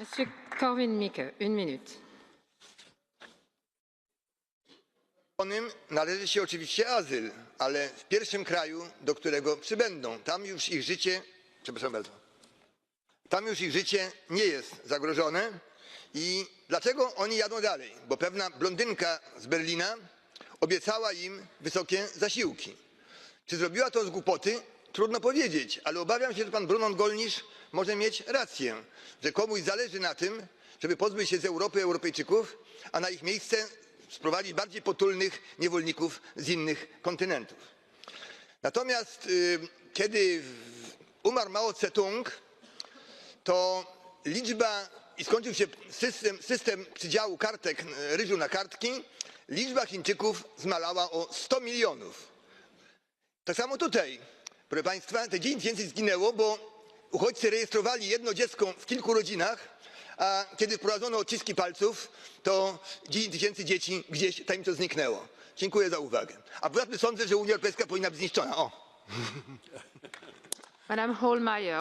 Monsieur Corwin-Mikke, une minute. Należy się oczywiście azyl, ale w pierwszym kraju, do którego przybędą. Tam już ich życie, przepraszam bardzo, tam już ich życie nie jest zagrożone. I dlaczego oni jadą dalej? Bo pewna blondynka z Berlina obiecała im wysokie zasiłki. Czy zrobiła to z głupoty? Trudno powiedzieć, ale obawiam się, że pan Brunon Golnisz może mieć rację, że komuś zależy na tym, żeby pozbyć się z Europy Europejczyków, a na ich miejsce sprowadzić bardziej potulnych niewolników z innych kontynentów. Natomiast y, kiedy umarł Mao Tse-tung, to liczba i skończył się system, system przydziału kartek e, ryżu na kartki, liczba Chińczyków zmalała o 100 milionów. Tak samo tutaj, proszę Państwa, te 10 więcej zginęło, bo uchodźcy rejestrowali jedno dziecko w kilku rodzinach, a kiedy wprowadzono odciski palców, to 10 tysięcy dzieci gdzieś tajemniczo zniknęło. Dziękuję za uwagę. A poza tym sądzę, że Unia Europejska powinna być zniszczona. O. Madame Hohlmeier,